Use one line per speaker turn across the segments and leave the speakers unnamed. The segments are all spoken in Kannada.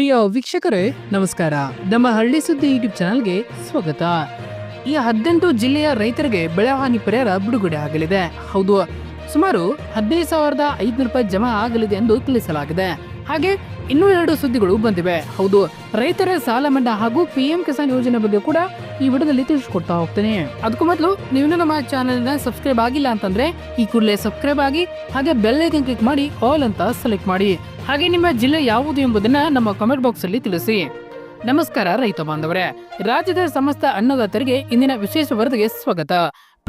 ಪ್ರಿಯ ವೀಕ್ಷಕರೇ, ನಮಸ್ಕಾರ. ನಮ್ಮ ಹಳ್ಳಿ ಸುದ್ದಿ ಯೂಟ್ಯೂಬ್ ಚಾನಲ್ಗೆ ಸ್ವಾಗತ. ಈ ಹದಿನೆಂಟು ಜಿಲ್ಲೆಯ ರೈತರಿಗೆ ಬೆಳೆ ಹಾನಿ ಪರಿಹಾರ ಬಿಡುಗಡೆ ಆಗಲಿದೆ. ಹೌದು, ಸುಮಾರು ಹದಿನೈದು ಸಾವಿರದ ಐದುನೂರು ರೂಪಾಯಿ ಜಮಾ ಆಗಲಿದೆ ಎಂದು ತಿಳಿಸಲಾಗಿದೆ. ಹಾಗೆ ಇನ್ನೂ ಎರಡು ಸುದ್ದಿಗಳು ಬಂದಿವೆ. ಹೌದು, ರೈತರ ಸಾಲ ಮನ್ನಾ ಹಾಗೂ ಪಿ ಎಂ ಕಿಸಾನ್ ಯೋಜನೆ ಬಗ್ಗೆ ಕೂಡ ಈ ವಿಡಿಯೋದಲ್ಲಿ ತಿಳಿಸ್ಕೊಡ್ತಾ ಹೋಗ್ತೇನೆ. ಅದಕ್ಕೂ ಮೊದಲು ನೀವು ನಮ್ಮ ಚಾನೆಲ್ನ ಸಬ್ಸ್ಕ್ರೈಬ್ ಆಗಿಲ್ಲ ಅಂತಂದ್ರೆ ಈ ಕೂಡಲೇ ಸಬ್ಸ್ಕ್ರೈಬ್ ಆಗಿ, ಹಾಗೆ ಬೆಲ್ ಐಕನ್ ಕ್ಲಿಕ್ ಮಾಡಿ ಆಲ್ ಅಂತ ಸೆಲೆಕ್ಟ್ ಮಾಡಿ. ಹಾಗೆ ನಿಮ್ಮ ಜಿಲ್ಲೆ ಯಾವುದು ಎಂಬುದನ್ನ ನಮ್ಮ ಕಾಮೆಂಟ್ ಬಾಕ್ಸ್ ಅಲ್ಲಿ ತಿಳಿಸಿ. ನಮಸ್ಕಾರ ರೈತ ಬಾಂಧವರೇ. ರಾಜ್ಯದ ಸಮಸ್ತ ಅನ್ನದಾತರಿಗೆ ಇಂದಿನ ವಿಶೇಷ ವರದಿಗೆ ಸ್ವಾಗತ.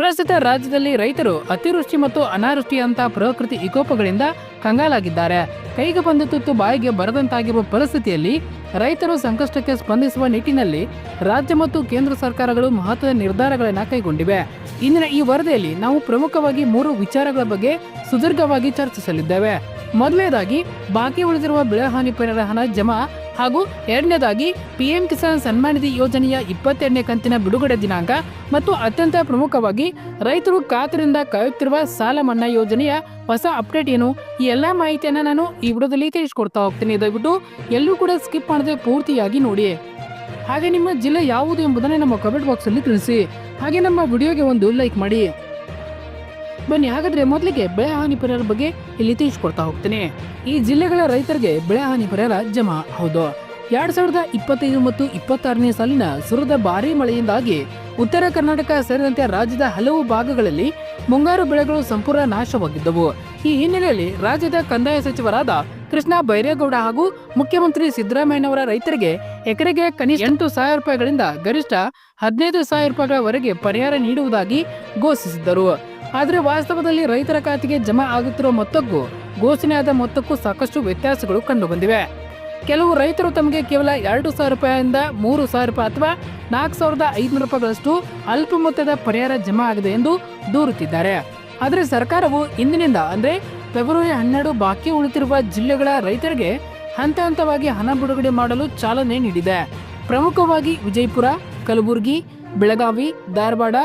ಪ್ರಸ್ತುತ ರಾಜ್ಯದಲ್ಲಿ ರೈತರು ಅತಿವೃಷ್ಟಿ ಮತ್ತು ಅನಾವೃಷ್ಟಿಯಂತಹ ಪ್ರಕೃತಿ ವಿಕೋಪಗಳಿಂದ ಕಂಗಾಲಾಗಿದ್ದಾರೆ. ಕೈಗೆ ಬಂದ ತುತ್ತು ಬಾಯಿಗೆ ಬರದಂತಾಗಿರುವ ಪರಿಸ್ಥಿತಿಯಲ್ಲಿ ರೈತರು ಸಂಕಷ್ಟಕ್ಕೆ ಸ್ಪಂದಿಸುವ ನಿಟ್ಟಿನಲ್ಲಿ ರಾಜ್ಯ ಮತ್ತು ಕೇಂದ್ರ ಸರ್ಕಾರಗಳು ಮಹತ್ವದ ನಿರ್ಧಾರಗಳನ್ನು ಕೈಗೊಂಡಿವೆ. ಇಂದಿನ ಈ ವರದಿಯಲ್ಲಿ ನಾವು ಪ್ರಮುಖವಾಗಿ ಮೂರು ವಿಚಾರಗಳ ಬಗ್ಗೆ ಸುದೀರ್ಘವಾಗಿ ಚರ್ಚಿಸಲಿದ್ದೇವೆ. ಮೊದಲನೇದಾಗಿ, ಬಾಕಿ ಉಳಿದಿರುವ ಬೆಳೆ ಹಾನಿ ಪರಿಹಾರ ಹಣ ಜಮಾ ಹಾಗೂ ಎರಡನೇದಾಗಿ, ಪಿಎಂ ಕಿಸಾನ್ ಸನ್ಮಾನ ನಿಧಿ ಯೋಜನೆಯ ಇಪ್ಪತ್ತೆರಡನೇ ಕಂತಿನ ಬಿಡುಗಡೆ ದಿನಾಂಕ ಮತ್ತು ಅತ್ಯಂತ ಪ್ರಮುಖವಾಗಿ ರೈತರು ಕಾತರಿಂದ ಕಾಯುತ್ತಿರುವ ಸಾಲ ಮನ್ನಾ ಯೋಜನೆಯ ಹೊಸ ಅಪ್ಡೇಟ್ ಏನು? ಈ ಎಲ್ಲ ಮಾಹಿತಿಯನ್ನ ನಾನು ಈ ವಿಡಿಯೋದಲ್ಲಿ ತಿಳಿಸ್ಕೊಡ್ತಾ ಹೋಗ್ತೀನಿ. ದಯವಿಟ್ಟು ಎಲ್ಲೂ ಕೂಡ ಸ್ಕಿಪ್ ಮಾಡದೆ ಪೂರ್ತಿಯಾಗಿ ನೋಡಿ. ಹಾಗೆ ನಿಮ್ಮ ಜಿಲ್ಲೆ ಯಾವುದು ಎಂಬುದನ್ನು ನಮ್ಮ ಕಮೆಂಟ್ ಬಾಕ್ಸ್ ಅಲ್ಲಿ ತಿಳಿಸಿ. ಹಾಗೆ ನಮ್ಮ ವಿಡಿಯೋಗೆ ಒಂದು ಲೈಕ್ ಮಾಡಿ. ಬನ್ನಿ, ಹಾಗಾದ್ರೆ ಮೊದಲಿಗೆ ಬೆಳೆ ಹಾನಿ ಪರಿಹಾರ ಬಗ್ಗೆ ಇಲ್ಲಿ ತಿಳಿಸ್ಕೊಡ್ತಾ ಹೋಗ್ತೇನೆ. ಈ ಜಿಲ್ಲೆಗಳ ರೈತರಿಗೆ ಬೆಳೆ ಹಾನಿ ಪರಿಹಾರ ಜಮಾ ಹೌದು. ಎರಡ್ ಸಾವಿರದ ಇಪ್ಪತ್ತೈದು ಮತ್ತು ಇಪ್ಪತ್ತಾರನೇ ಸಾಲಿನ ಸುರದ ಭಾರಿ ಮಳೆಯಿಂದಾಗಿ ಉತ್ತರ ಕರ್ನಾಟಕ ಸೇರಿದಂತೆ ರಾಜ್ಯದ ಹಲವು ಭಾಗಗಳಲ್ಲಿ ಮುಂಗಾರು ಬೆಳೆಗಳು ಸಂಪೂರ್ಣ ನಾಶವಾಗಿದ್ದವು. ಈ ಹಿನ್ನೆಲೆಯಲ್ಲಿ ರಾಜ್ಯದ ಕಂದಾಯ ಸಚಿವರಾದ ಕೃಷ್ಣ ಬೈರೇಗೌಡ ಹಾಗೂ ಮುಖ್ಯಮಂತ್ರಿ ಸಿದ್ದರಾಮಯ್ಯನವರ ರೈತರಿಗೆ ಎಕರೆಗೆ ಕನಿಷ್ಠ ಎಂಟು ಸಾವಿರ ರೂಪಾಯಿಗಳಿಂದ ಗರಿಷ್ಠ ಹದಿನೈದು ಸಾವಿರ ರೂಪಾಯಿಗಳವರೆಗೆ ಪರಿಹಾರ ನೀಡುವುದಾಗಿ ಘೋಷಿಸಿದ್ದರು. ಆದರೆ ವಾಸ್ತವದಲ್ಲಿ ರೈತರ ಖಾತೆಗೆ ಜಮಾ ಆಗುತ್ತಿರುವ ಮೊತ್ತಕ್ಕೂ ಘೋಷಣೆಯಾದ ಮೊತ್ತಕ್ಕೂ ಸಾಕಷ್ಟು ವ್ಯತ್ಯಾಸಗಳು ಕಂಡುಬಂದಿವೆ. ಕೆಲವು ರೈತರು ತಮಗೆ ಕೇವಲ ಎರಡು ಸಾವಿರ ರೂಪಾಯಿಂದ ಮೂರು ಸಾವಿರ ರೂಪಾಯಿ ಅಥವಾ ನಾಲ್ಕು ಸಾವಿರದ ಐದುನೂರು ರೂಪಾಯಿಗಳಷ್ಟು ಅಲ್ಪ ಮೊತ್ತದ ಪರಿಹಾರ ಜಮಾ ಆಗಿದೆ ಎಂದು ದೂರುತ್ತಿದ್ದಾರೆ. ಆದರೆ ಸರ್ಕಾರವು ಇಂದಿನಿಂದ ಅಂದರೆ ಫೆಬ್ರವರಿ ಹನ್ನೆರಡು ಬಾಕಿ ಉಳಿತಿರುವ ಜಿಲ್ಲೆಗಳ ರೈತರಿಗೆ ಹಂತ ಹಂತವಾಗಿ ಹಣ ಬಿಡುಗಡೆ ಮಾಡಲು ಚಾಲನೆ ನೀಡಿದೆ. ಪ್ರಮುಖವಾಗಿ ವಿಜಯಪುರ, ಕಲಬುರಗಿ, ಬೆಳಗಾವಿ, ಧಾರವಾಡ,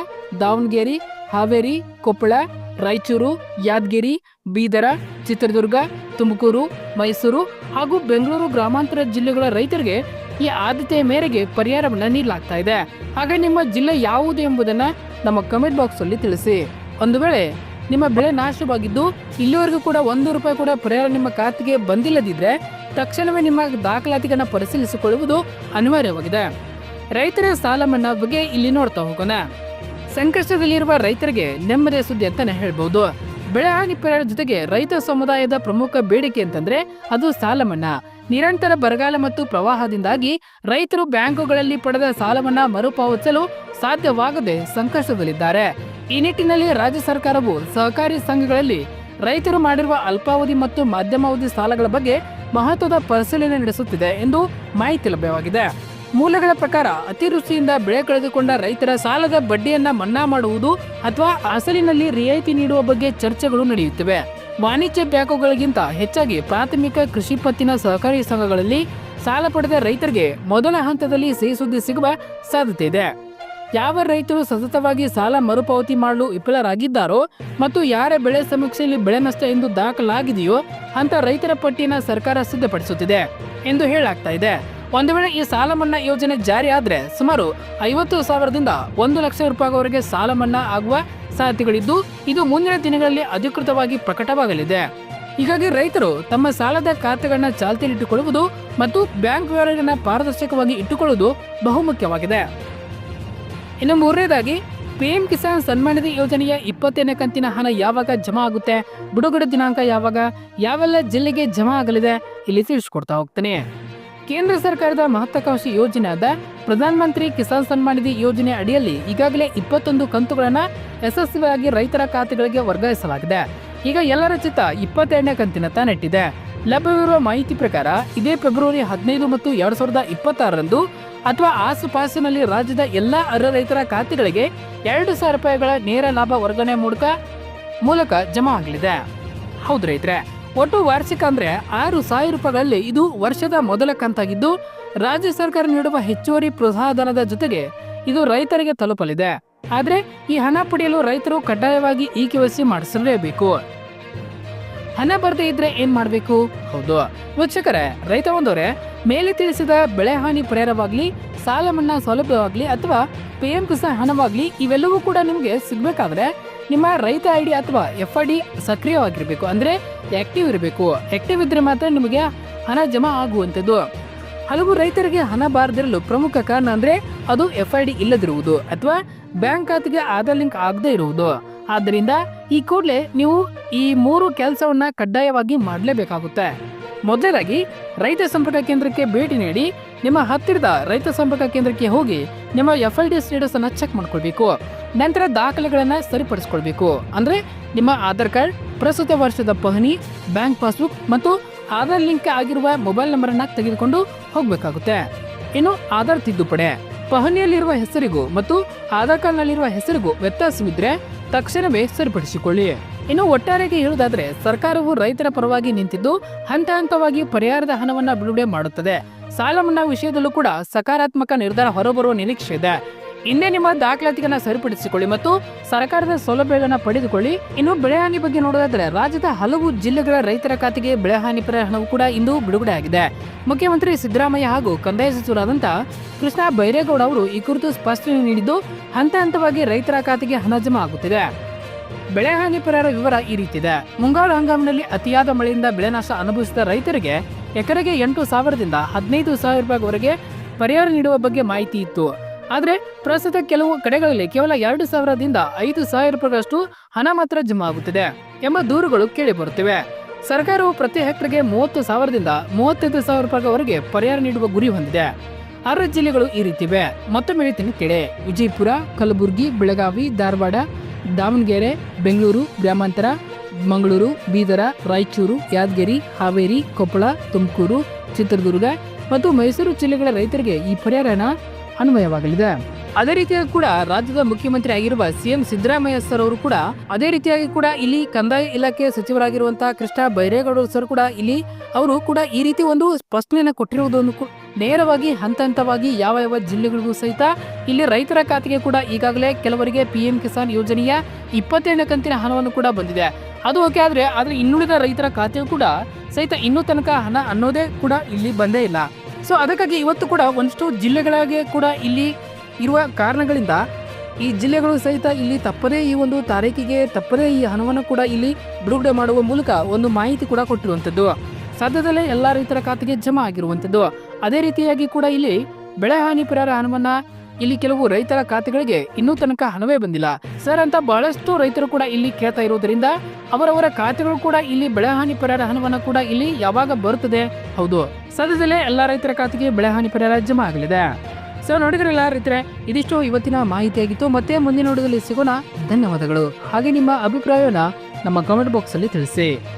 ದಾವಣಗೆರೆ ಹಾವೇರಿ, ಕೊಪ್ಪಳ, ರಾಯಚೂರು, ಯಾದಗಿರಿ, ಬೀದರ, ಚಿತ್ರದುರ್ಗ, ತುಮಕೂರು, ಮೈಸೂರು ಹಾಗೂ ಬೆಂಗಳೂರು ಗ್ರಾಮಾಂತರ ಜಿಲ್ಲೆಗಳ ರೈತರಿಗೆ ಈ ಆದ್ಯತೆಯ ಮೇರೆಗೆ ಪರಿಹಾರವನ್ನು ನೀಡಲಾಗ್ತಾ ಇದೆ. ಹಾಗೆ ನಿಮ್ಮ ಜಿಲ್ಲೆ ಯಾವುದು ಎಂಬುದನ್ನ ನಮ್ಮ ಕಮೆಂಟ್ ಬಾಕ್ಸ್ ಅಲ್ಲಿ ತಿಳಿಸಿ. ಒಂದು ವೇಳೆ ನಿಮ್ಮ ಬೆಳೆ ನಾಶವಾಗಿದ್ದು ಇಲ್ಲಿವರೆಗೂ ಕೂಡ ಒಂದು ರೂಪಾಯಿ ಕೂಡ ಪರಿಹಾರ ನಿಮ್ಮ ಖಾತೆಗೆ ಬಂದಿಲ್ಲದಿದ್ರೆ ತಕ್ಷಣವೇ ನಿಮ್ಮ ದಾಖಲಾತಿಗಳನ್ನ ಪರಿಶೀಲಿಸಿಕೊಳ್ಳುವುದು ಅನಿವಾರ್ಯವಾಗಿದೆ. ರೈತರ ಸಾಲ ಮನ್ನಾ ಬಗ್ಗೆ ಇಲ್ಲಿ ನೋಡ್ತಾ ಹೋಗೋಣ. ಸಂಕಷ್ಟದಲ್ಲಿರುವ ರೈತರಿಗೆ ನೆಮ್ಮದಿಯ ಸುದ್ದಿ ಅಂತಾನೆ ಹೇಳ್ಬಹುದು ಬೆಳೆ ಹಾನಿ ಪರಿಹಾರ ಜೊತೆಗೆ ರೈತ ಸಮುದಾಯದ ಪ್ರಮುಖ ಬೇಡಿಕೆ ಅಂತಂದ್ರೆ ಅದು ಸಾಲ ಮನ್ನಾ ನಿರಂತರ ಬರಗಾಲ ಮತ್ತು ಪ್ರವಾಹದಿಂದಾಗಿ ರೈತರು ಬ್ಯಾಂಕುಗಳಲ್ಲಿ ಪಡೆದ ಸಾಲವನ್ನ ಮರುಪಾವತಿಸಲು ಸಾಧ್ಯವಾಗದೆ ಸಂಕಷ್ಟದಲ್ಲಿದ್ದಾರೆ. ಈ ನಿಟ್ಟಿನಲ್ಲಿ ರಾಜ್ಯ ಸರ್ಕಾರವು ಸಹಕಾರಿ ಸಂಘಗಳಲ್ಲಿ ರೈತರು ಮಾಡಿರುವ ಅಲ್ಪಾವಧಿ ಮತ್ತು ಮಧ್ಯಮಾವಧಿ ಸಾಲಗಳ ಬಗ್ಗೆ ಮಹತ್ವದ ಪರಿಶೀಲನೆ ನಡೆಸುತ್ತಿದೆ ಎಂದು ಮಾಹಿತಿ ಲಭ್ಯವಾಗಿದೆ. ಮೂಲಗಳ ಪ್ರಕಾರ ಅತಿವೃಷ್ಟಿಯಿಂದ ಬೆಳೆ ಕಳೆದುಕೊಂಡ ರೈತರ ಸಾಲದ ಬಡ್ಡಿಯನ್ನ ಮನ್ನಾ ಮಾಡುವುದು ಅಥವಾ ಅಸಲಿನಲ್ಲಿ ರಿಯಾಯಿತಿ ನೀಡುವ ಬಗ್ಗೆ ಚರ್ಚೆಗಳು ನಡೆಯುತ್ತಿವೆ. ವಾಣಿಜ್ಯ ಬ್ಯಾಂಕುಗಳಿಗಿಂತ ಹೆಚ್ಚಾಗಿ ಪ್ರಾಥಮಿಕ ಕೃಷಿ ಪತ್ತಿನ ಸಹಕಾರಿ ಸಂಘಗಳಲ್ಲಿ ಸಾಲ ಪಡೆದ ರೈತರಿಗೆ ಮೊದಲ ಹಂತದಲ್ಲಿ ಸಿಹಿ ಸುದ್ದಿ ಸಿಗುವ ಸಾಧ್ಯತೆ ಇದೆ. ಯಾವ ರೈತರು ಸತತವಾಗಿ ಸಾಲ ಮರುಪಾವತಿ ಮಾಡಲು ವಿಫಲರಾಗಿದ್ದಾರೋ ಮತ್ತು ಯಾರ ಬೆಳೆ ಸಮೀಕ್ಷೆಯಲ್ಲಿ ಬೆಳೆ ನಷ್ಟ ಎಂದು ದಾಖಲಾಗಿದೆಯೋ ಅಂತ ರೈತರ ಪಟ್ಟಿಯನ್ನು ಸರ್ಕಾರ ಸಿದ್ಧಪಡಿಸುತ್ತಿದೆ ಎಂದು ಹೇಳಾಗ್ತಾ ಇದೆ. ಒಂದು ವೇಳೆ ಈ ಸಾಲ ಮನ್ನಾ ಯೋಜನೆ ಜಾರಿ ಆದ್ರೆ ಸುಮಾರು ಐವತ್ತು ಸಾವಿರದಿಂದ ಒಂದು ಲಕ್ಷ ರೂಪಾಯಿವರೆಗೆ ಸಾಲ ಮನ್ನಾ ಆಗುವ ಸಾಧ್ಯತೆಗಳಿದ್ದು, ಇದು ಮುಂದಿನ ದಿನಗಳಲ್ಲಿ ಅಧಿಕೃತವಾಗಿ ಪ್ರಕಟವಾಗಲಿದೆ. ಹೀಗಾಗಿ ರೈತರು ತಮ್ಮ ಸಾಲದ ಖಾತೆಗಳನ್ನ ಚಾಲ್ತಿಯಲ್ಲಿಟ್ಟುಕೊಳ್ಳುವುದು ಮತ್ತು ಬ್ಯಾಂಕ್ ವ್ಯವಹಾರಗಳನ್ನ ಪಾರದರ್ಶಕವಾಗಿ ಇಟ್ಟುಕೊಳ್ಳುವುದು ಬಹುಮುಖ್ಯವಾಗಿದೆ. ಇನ್ನು ಮೂರನೇದಾಗಿ, ಪಿಎಂ ಕಿಸಾನ್ ಸನ್ಮಾನ್ ನಿಧಿ ಯೋಜನೆಯ ಇಪ್ಪತ್ತನೇ ಕಂತಿನ ಹಣ ಯಾವಾಗ ಜಮಾ ಆಗುತ್ತೆ, ಬಿಡುಗಡೆ ದಿನಾಂಕ ಯಾವಾಗ, ಯಾವೆಲ್ಲ ಜಿಲ್ಲೆಗೆ ಜಮಾ ಆಗಲಿದೆ, ಇಲ್ಲಿ ತಿಳಿಸ್ಕೊಡ್ತಾ ಹೋಗ್ತೇನೆ. ಕೇಂದ್ರ ಸರ್ಕಾರದ ಮಹತ್ವಾಕಾಂಕ್ಷಿ ಯೋಜನೆಯಾದ ಪ್ರಧಾನ ಮಂತ್ರಿ ಕಿಸಾನ್ ಸನ್ಮಾನ್ ನಿಧಿ ಯೋಜನೆ ಅಡಿಯಲ್ಲಿ ಈಗಾಗಲೇ ಇಪ್ಪತ್ತೊಂದು ಕಂತುಗಳನ್ನು ಯಶಸ್ವಿಯಾಗಿ ರೈತರ ಖಾತೆಗಳಿಗೆ ವರ್ಗಾಯಿಸಲಾಗಿದೆ. ಈಗ ಎಲ್ಲರ ಚಿತ್ತ ಇಪ್ಪತ್ತೆರಡನೇ ಕಂತಿನತ್ತ ನೆಟ್ಟಿದೆ ಲಭ್ಯವಿರುವ ಮಾಹಿತಿ ಪ್ರಕಾರ ಇದೇ ಫೆಬ್ರವರಿ ಹದಿನೈದು ಮತ್ತು ಎರಡ್ ಸಾವಿರದ ಇಪ್ಪತ್ತಾರರಂದು ಅಥವಾ ಆಸುಪಾಸಿನಲ್ಲಿ ರಾಜ್ಯದ ಎಲ್ಲಾ ಅರ್ಹ ರೈತರ ಖಾತೆಗಳಿಗೆ ಎರಡು ಸಾವಿರ ರೂಪಾಯಿಗಳ ನೇರ ಲಾಭ ವರ್ಗಾವಣೆ ಮೂಲಕ ಮೂಲಕ ಜಮಾ ಆಗಲಿದೆ. ಹೌದು ರೈತರೆ. ಒಟ್ಟು ವಾರ್ಷಿಕ ಅಂದ್ರೆ ಆರು ಸಾವಿರ ರೂಪಾಯಿಗಳಲ್ಲಿ ಇದು ವರ್ಷದ ಮೊದಲ ಕಂತಾಗಿದ್ದು, ರಾಜ್ಯ ಸರ್ಕಾರ ನೀಡುವ ಹೆಚ್ಚುವರಿ ಪ್ರೋತ್ಸಾಹಧನದ ಜೊತೆಗೆ ಇದು ರೈತರಿಗೆ ತಲುಪಲಿದೆ. ಆದ್ರೆ ಈ ಹಣ ಪಡೆಯಲು ರೈತರು ಕಡ್ಡಾಯವಾಗಿ ಇ ಕೆ ಮಾಡಿಸಲೇಬೇಕು. ಹಣ ಬರದೇ ಇದ್ರೆ ಏನ್ ಮಾಡ್ಬೇಕು? ಹೌದು. ವೀಕ್ಷಕರೇ, ರೈತ ಒಂದವರೇ ಮೇಲೆ ತಿಳಿಸಿದ ಬೆಳೆ ಹಾನಿ ಪರಿಹಾರವಾಗ್ಲಿ, ಸಾಲ ಮನ್ನಾ ಸೌಲಭ್ಯವಾಗ್ಲಿ ಅಥವಾ ಪಿ ಎಂ ಕಿಸಾನ್ ಹಣವಾಗ್ಲಿ ಇವೆಲ್ಲವೂ ಕೂಡ ನಿಮಗೆ ಸಿಗ್ಬೇಕಾದ್ರೆ ನಿಮ್ಮ ರೈತ ಐ ಡಿ ಅಥವಾ ಎಫ್ ಐ ಡಿ ಸಕ್ರಿಯವಾಗಿರಬೇಕು, ಅಂದ್ರೆ ಆಕ್ಟಿವ್ ಇರಬೇಕು. ಆಕ್ಟಿವ್ ಇದ್ರೆ ಮಾತ್ರ ನಿಮಗೆ ಹಣ ಜಮಾ ಆಗುವಂಥದ್ದು. ಹಲವು ರೈತರಿಗೆ ಹಣ ಬಾರದಿರಲು ಪ್ರಮುಖ ಕಾರಣ ಅಂದ್ರೆ ಅದು ಎಫ್ ಐ ಡಿ ಇಲ್ಲದಿರುವುದು ಅಥವಾ ಬ್ಯಾಂಕ್ ಖಾತೆಗೆ ಆಧಾರ್ ಲಿಂಕ್ ಆಗದೇ ಇರುವುದು. ಆದ್ದರಿಂದ ಈ ಕೂಡಲೇ ನೀವು ಈ ಮೂರು ಕೆಲಸವನ್ನ ಕಡ್ಡಾಯವಾಗಿ ಮಾಡಲೇಬೇಕಾಗುತ್ತೆ. ಮೊದಲಾಗಿ ರೈತ ಸಂಪರ್ಕ ಕೇಂದ್ರಕ್ಕೆ ಭೇಟಿ ನೀಡಿ ನಿಮ್ಮ ಹತ್ತಿರದ ರೈತ ಸಂಪರ್ಕ ಕೇಂದ್ರಕ್ಕೆ ಹೋಗಿ ನಿಮ್ಮ ಎಫ್ ಐ ಡಿ ಸ್ಟೇಟಸ್ ಅನ್ನ ಚೆಕ್ ಮಾಡ್ಕೊಳ್ಬೇಕು. ನಂತರ ದಾಖಲೆಗಳನ್ನ ಸರಿಪಡಿಸ್ಕೊಳ್ಬೇಕು. ಅಂದ್ರೆ ನಿಮ್ಮ ಆಧಾರ್ ಕಾರ್ಡ್, ಪ್ರಸ್ತುತ ವರ್ಷದ ಪಹಣಿ, ಬ್ಯಾಂಕ್ ಪಾಸ್ಬುಕ್ ಮತ್ತು ಆಧಾರ್ ಲಿಂಕ್ ಆಗಿರುವ ಮೊಬೈಲ್ ನಂಬರ್ ಅನ್ನ ತೆಗೆದುಕೊಂಡು ಹೋಗಬೇಕಾಗುತ್ತೆ. ಇನ್ನು ಆಧಾರ್ ತಿದ್ದುಪಡಿ. ಪಹಣಿಯಲ್ಲಿರುವ ಹೆಸರಿಗೂ ಮತ್ತು ಆಧಾರ್ ಕಾರ್ಡ್ನಲ್ಲಿರುವ ಹೆಸರಿಗೂ ವ್ಯತ್ಯಾಸವಿದ್ರೆ ತಕ್ಷಣವೇ ಸರಿಪಡಿಸಿಕೊಳ್ಳಿ. ಇನ್ನು ಒಟ್ಟಾರೆಗೆ ಹೇಳುವುದಾದ್ರೆ ಸರ್ಕಾರವು ರೈತರ ಪರವಾಗಿ ನಿಂತಿದ್ದು ಹಂತ ಹಂತವಾಗಿ ಪರಿಹಾರದ ಹಣವನ್ನ ಬಿಡುಗಡೆ ಮಾಡುತ್ತದೆ. ಸಾಲ ಮನ್ನಾ ವಿಷಯದಲ್ಲೂ ಕೂಡ ಸಕಾರಾತ್ಮಕ ನಿರ್ಧಾರ ಹೊರಬರುವ ನಿರೀಕ್ಷೆ ಇದೆ. ಇನ್ನೇ ನಿಮ್ಮ ದಾಖಲಾತಿಗಳನ್ನ ಸರಿಪಡಿಸಿಕೊಳ್ಳಿ ಮತ್ತು ಸರ್ಕಾರದ ಸೌಲಭ್ಯಗಳನ್ನ ಪಡೆದುಕೊಳ್ಳಿ. ಇನ್ನು ಬೆಳೆ ಹಾನಿ ಬಗ್ಗೆ ನೋಡೋದಾದ್ರೆ ರಾಜ್ಯದ ಹಲವು ಜಿಲ್ಲೆಗಳ ರೈತರ ಖಾತೆಗೆ ಬೆಳೆಹಾನಿ ಹಣವು ಕೂಡ ಇಂದು ಬಿಡುಗಡೆ ಆಗಿದೆ. ಮುಖ್ಯಮಂತ್ರಿ ಸಿದ್ದರಾಮಯ್ಯ ಹಾಗೂ ಕಂದಾಯ ಸಚಿವರಾದಂತ ಕೃಷ್ಣ ಬೈರೇಗೌಡ ಅವರು ಈ ಕುರಿತು ಸ್ಪಷ್ಟನೆ ನೀಡಿದ್ದು, ಹಂತ ಹಂತವಾಗಿ ರೈತರ ಖಾತೆಗೆ ಹಣ ಜಮಾ ಆಗುತ್ತಿದೆ. ಬೆಳೆಹಾನಿ ಪರಿಹಾರ ವಿವರ ಈ ರೀತಿದೆ ಮುಂಗಾರು ಹಂಗಾಮಿನಲ್ಲಿ ಅತಿಯಾದ ಮಳೆಯಿಂದ ಬೆಳೆ ನಾಶ ಅನುಭವಿಸಿದ ರೈತರಿಗೆ ಎಕರೆಗೆ ಎಂಟು ಸಾವಿರದಿಂದ ಹದಿನೈದು ಸಾವಿರ ರೂಪಾಯಿವರೆಗೆ ಪರಿಹಾರ ನೀಡುವ ಬಗ್ಗೆ ಮಾಹಿತಿ ಇತ್ತು. ಆದರೆ ಪ್ರಸ್ತುತ ಕೆಲವು ಕಡೆಗಳಲ್ಲಿ ಕೇವಲ ಎರಡು ಸಾವಿರದಿಂದ ಐದು ಸಾವಿರ ರೂಪಾಯಿಗಳಷ್ಟು ಹಣ ಮಾತ್ರ ಜಮಾ ಆಗುತ್ತಿದೆ ಎಂಬ ದೂರುಗಳು ಕೇಳಿ ಬರುತ್ತಿವೆ. ಸರ್ಕಾರವು ಪ್ರತಿ ಹೆಕ್ಟರ್ಗೆ ಮೂವತ್ತು ಸಾವಿರದಿಂದ ಮೂವತ್ತೈದು ಸಾವಿರ ರೂಪಾಯಿವರೆಗೆ ಪರಿಹಾರ ನೀಡುವ ಗುರಿ ಹೊಂದಿದೆ. ಆರು ಜಿಲ್ಲೆಗಳು ಈ ರೀತಿವೆ ಮತ್ತೊಮ್ಮೆ ಹೇಳ್ತೀನಿ ಕೆಳೆ ವಿಜಯಪುರ, ಕಲಬುರಗಿ, ಬೆಳಗಾವಿ, ಧಾರವಾಡ, ದಾವಣಗೆರೆ, ಬೆಂಗಳೂರು, ಗ್ರಾಮಾಂತರ ಮಂಗಳೂರು, ಬೀದರ, ರಾಯಚೂರು, ಯಾದಗಿರಿ, ಹಾವೇರಿ, ಕೊಪ್ಪಳ, ತುಮಕೂರು, ಚಿತ್ರದುರ್ಗ ಮತ್ತು ಮೈಸೂರು ಜಿಲ್ಲೆಗಳ ರೈತರಿಗೆ ಈ ಪರಿಹಾರನ ಅನ್ವಯವಾಗಲಿದೆ. ಅದೇ ರೀತಿಯಾಗಿ ಕೂಡ ರಾಜ್ಯದ ಮುಖ್ಯಮಂತ್ರಿ ಆಗಿರುವ ಸಿಎಂ ಸಿದ್ದರಾಮಯ್ಯ ಸರ್ ಅವರು ಕೂಡ ಅದೇ ರೀತಿಯಾಗಿ ಕೂಡ ಇಲ್ಲಿ ಕಂದಾಯ ಇಲಾಖೆ ಸಚಿವರಾಗಿರುವಂತಹ ಕೃಷ್ಣ ಬೈರೇಗೌಡರು ಸರ್ ಕೂಡ ಇಲ್ಲಿ ಅವರು ಕೂಡ ಈ ರೀತಿ ಒಂದು ಸ್ಪಷ್ಟನೆಯನ್ನು ಕೊಟ್ಟಿರುವುದನ್ನು ನೇರವಾಗಿ ಹಂತ ಹಂತವಾಗಿ ಯಾವ ಯಾವ ಜಿಲ್ಲೆಗಳಿಗೂ ಸಹಿತ ಇಲ್ಲಿ ರೈತರ ಖಾತೆಗೆ ಕೂಡ ಈಗಾಗಲೇ ಕೆಲವರಿಗೆ ಪಿ ಎಂ ಕಿಸಾನ್ ಯೋಜನೆಯ ಇಪ್ಪತ್ತೆರಡನೇ ಕಂತಿನ ಹಣವನ್ನು ಕೂಡ ಬಂದಿದೆ. ಅದು ಓಕೆ ಆದರೆ ಆದರೆ ಇನ್ನುಳಿದ ರೈತರ ಖಾತೆಯು ಕೂಡ ಸಹಿತ ಇನ್ನೂ ತನಕ ಹಣ ಅನ್ನೋದೇ ಕೂಡ ಇಲ್ಲಿ ಬಂದೇ ಇಲ್ಲ. ಸೊ ಅದಕ್ಕಾಗಿ ಇವತ್ತು ಕೂಡ ಒಂದಷ್ಟು ಜಿಲ್ಲೆಗಳಾಗೆ ಕೂಡ ಇಲ್ಲಿ ಇರುವ ಕಾರಣಗಳಿಂದ ಈ ಜಿಲ್ಲೆಗಳು ಸಹಿತ ಇಲ್ಲಿ ತಪ್ಪದೇ ಈ ಒಂದು ತಾರೀಕಿಗೆ ತಪ್ಪದೇ ಈ ಹಣವನ್ನು ಕೂಡ ಇಲ್ಲಿ ಬಿಡುಗಡೆ ಮಾಡುವ ಮೂಲಕ ಒಂದು ಮಾಹಿತಿ ಕೂಡ ಕೊಟ್ಟಿರುವಂಥದ್ದು. ಸದ್ಯದಲ್ಲೇ ಎಲ್ಲ ರೈತರ ಖಾತೆಗೆ ಜಮಾ ಆಗಿರುವಂಥದ್ದು. ಅದೇ ರೀತಿಯಾಗಿ ಕೂಡ ಇಲ್ಲಿ ಬೆಳೆ ಹಾನಿ ಪರಿಹಾರ ಹಣವನ್ನು ಇಲ್ಲಿ ಕೆಲವು ರೈತರ ಖಾತೆಗಳಿಗೆ ಇನ್ನೂ ತನಕ ಹಣವೇ ಬಂದಿಲ್ಲ. ಸರ್ ಅಂತ ಬಹಳಷ್ಟು ರೈತರು ಕೂಡ ಇಲ್ಲಿ ಕೇಳ್ತಾ ಇರುವುದರಿಂದ ಅವರವರ ಖಾತೆಗಳು ಕೂಡ ಇಲ್ಲಿ ಬೆಳೆ ಹಾನಿ ಪರಿಹಾರ ಹಣವನ್ನು ಕೂಡ ಇಲ್ಲಿ ಯಾವಾಗ ಬರುತ್ತದೆ? ಹೌದು. ಸದ್ಯದಲ್ಲೇ ಎಲ್ಲ ರೈತರ ಖಾತೆಗೆ ಬೆಳೆ ಹಾನಿ ಪರಿಹಾರ ಜಮಾ ಆಗಲಿದೆ. ಸೊ ನೋಡಿದ್ರಲ್ಲ ರೈತರೆ, ಇದಿಷ್ಟು ಇವತ್ತಿನ ಮಾಹಿತಿಯಾಗಿತ್ತು. ಮತ್ತೆ ಮುಂದಿನ ನೋಡೋದಲ್ಲಿ ಸಿಗೋಣ. ಧನ್ಯವಾದಗಳು. ಹಾಗೆ ನಿಮ್ಮ ಅಭಿಪ್ರಾಯವನ್ನ ನಮ್ಮ ಕಮೆಂಟ್ ಬಾಕ್ಸ್ ಅಲ್ಲಿ ತಿಳಿಸಿ.